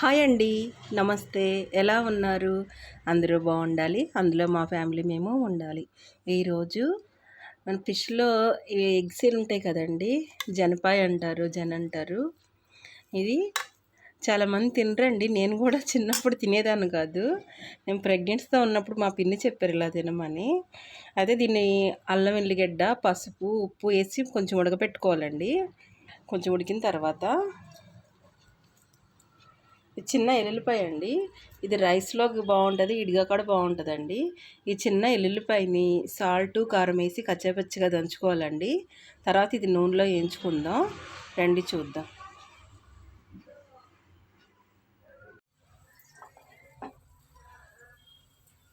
Hi అండి. నమస్తే. ఎలా ఉన్నారు? అందరూ బాగుండాలి. అందులో మా ఫ్యామిలీ మేము ఉండాలి. ఈరోజు మన ఫిష్లో ఎగ్స్ ఉంటాయి కదండి. జనపాయ అంటారు జన అంటారు. ఇది చాలామంది తినరండి. నేను కూడా చిన్నప్పుడు తినేదాన్ని కాదు. నేను ప్రెగ్నెంట్స్తో ఉన్నప్పుడు మా పిన్ని చెప్పారు ఇలా తినమని. అదే దీన్ని అల్లం వెల్లిగడ్డ పసుపు ఉప్పు వేసి కొంచెం ఉడకపెట్టుకోవాలండి. కొంచెం ఉడికిన తర్వాత చిన్న ఎల్లుల్లిపాయ అండి ఇది రైస్లోకి బాగుంటుంది ఇడిగా కూడా బాగుంటుందండి ఈ చిన్న ఎల్లుల్లిపాయని సాల్ట్ కారం వేసి కచ్చాపచ్చిగా దంచుకోవాలండి. తర్వాత ఇది నూనెలో వేయించుకుందాం. రండి చూద్దాం.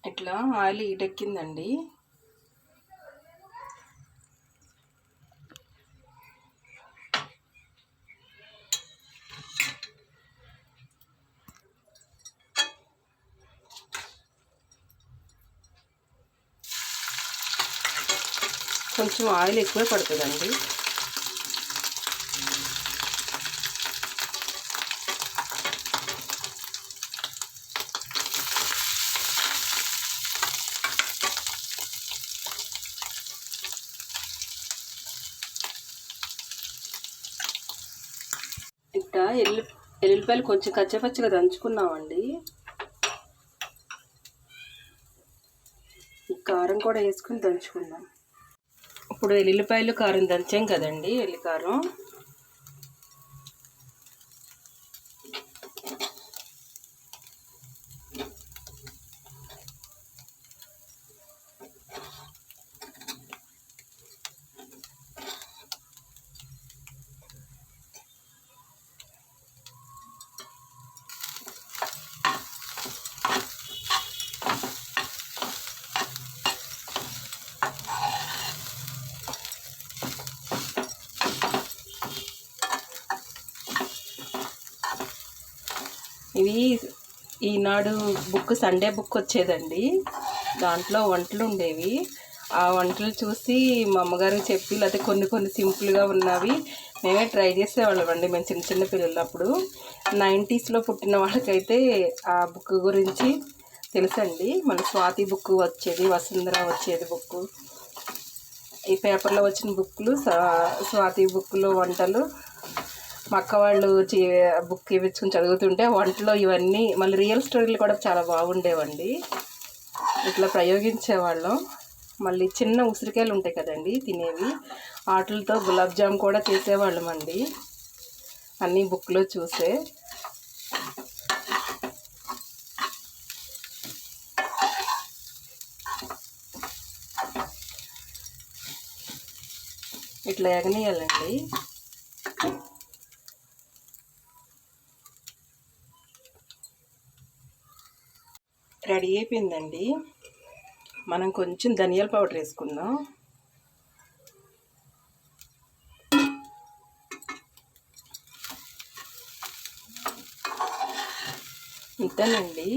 ఇట్లా ఆయిల్ ఈటెక్కిందండి కొంచెం ఆయిల్ ఎక్కువే పడుతుందండి. ఇట్లా ఎల్లు ఎల్లుల్లిపాయలు కొంచెం కచ్చపచ్చగా దంచుకున్నామండి. కారం కూడా వేసుకుని దంచుకుందాం. ఇప్పుడు ఎల్లిపాయలు కారం దంచాం కదండి ఎల్లికారం. ఇవి ఈనాడు బుక్ సండే బుక్ వచ్చేదండి. దాంట్లో వంటలు ఉండేవి. ఆ వంటలు చూసి మా అమ్మగారు చెప్పి లేకపోతే కొన్ని కొన్ని సింపుల్గా ఉన్నవి మేమే ట్రై చేసేవాళ్ళం అండి మేము చిన్న చిన్న పిల్లలప్పుడు. నైంటీస్లో పుట్టిన వాళ్ళకైతే ఆ బుక్ గురించి తెలుసండి. మన స్వాతి బుక్ వచ్చేది వసుంధర వచ్చేది బుక్ ఈ పేపర్లో వచ్చిన బుక్లు స్వాతి బుక్లో వంటలు మా అక్క వాళ్ళు బుక్ ఇవ్వించుకుని చదువుతుంటే వంటలో ఇవన్నీ మళ్ళీ రియల్ స్టోరీలు కూడా చాలా బాగుండేవండి. ఇట్లా ప్రయోగించేవాళ్ళం. మళ్ళీ చిన్న ఉసిరికాయలు ఉంటాయి కదండి తినేవి. ఆటలతో గులాబ్ జామ్ కూడా చేసేవాళ్ళం అండి. అన్నీ బుక్లో చూసే. ఇట్లా ఎగనీయాలండి. రెడీ అయిపోయిందండి. మనం కొంచెం ధనియాల పౌడర్ వేసుకుందాం. ఇంతేనండి.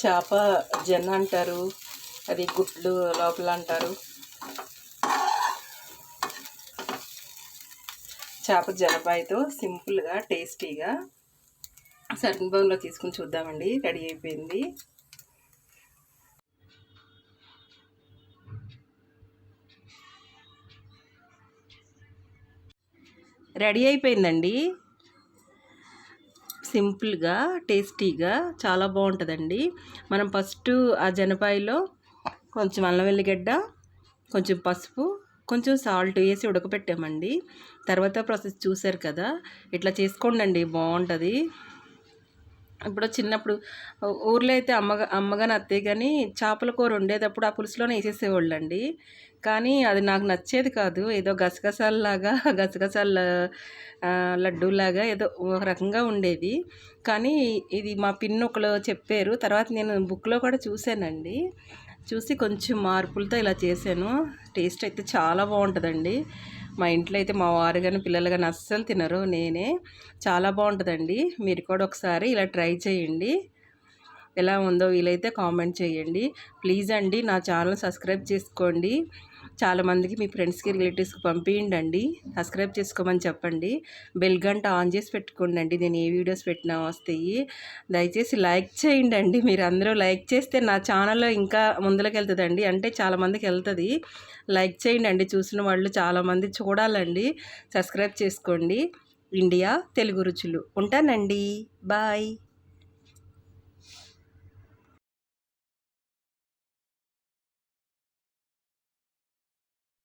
చేప జన్న అంటారు అది గుడ్లు లోపల అంటారు. చేప జలపాయతో సింపుల్గా టేస్టీగా సర్న్ బౌల్లో తీసుకుని చూద్దామండి. రెడీ అయిపోయింది. రెడీ అయిపోయిందండి. సింపుల్గా టేస్టీగా చాలా బాగుంటుందండి. మనం ఫస్ట్ ఆ జనపాయలో కొంచెం అల్లం వెల్లిగడ్డ కొంచెం పసుపు కొంచెం సాల్ట్ వేసి ఉడకపెట్టామండి. తర్వాత ప్రాసెస్ చూసారు కదా? ఇట్లా చేసుకోండి బాగుంటుంది. ఇప్పుడు చిన్నప్పుడు ఊర్లో అయితే అమ్మగా అమ్మగాని అత్తయ్య కానీ చేపల కూర ఉండేటప్పుడు ఆ పులుసులోనే వేసేసేవాళ్ళు అండి కానీ అది నాకు నచ్చేది కాదు. ఏదో గసగసాలలాగా గసగసాల లడ్డూలాగా ఏదో ఒక రకంగా ఉండేది కానీ ఇది మా పిన్ ఒకరు చెప్పారు. తర్వాత నేను బుక్లో కూడా చూశానండి. చూసి కొంచెం మార్పులతో ఇలా చేశాను. టేస్ట్ అయితే చాలా బాగుంటుందండి. మా ఇంట్లో అయితే మా వారు కానీ పిల్లలు కానీ అస్సలు తినరు నేనే. చాలా బాగుంటుందండి. మీరు కూడా ఒకసారి ఇలా ట్రై చేయండి. ఎలా ఉందో వీలైతే కామెంట్ చేయండి. ప్లీజ్ అండి నా ఛానల్ సబ్స్క్రైబ్ చేసుకోండి. చాలామందికి మీ ఫ్రెండ్స్కి రిలేటివ్స్కి పంపించండి సబ్స్క్రైబ్ చేసుకోమని చెప్పండి. బెల్ గంట ఆన్ చేసి పెట్టుకోండి నేను ఏ వీడియోస్ పెట్టినా వస్తాయి. దయచేసి లైక్ చేయండి అండి మీరు అందరూ లైక్ చేస్తే నా ఛానల్లో ఇంకా ముందుకు వెళ్తుందండి అంటే చాలామందికి వెళ్తుంది. లైక్ చేయండి అండి చూసిన వాళ్ళు చాలామంది చూడాలండి. సబ్స్క్రైబ్ చేసుకోండి. ఇండియా తెలుగు రుచులు. ఉంటానండి. బాయ్.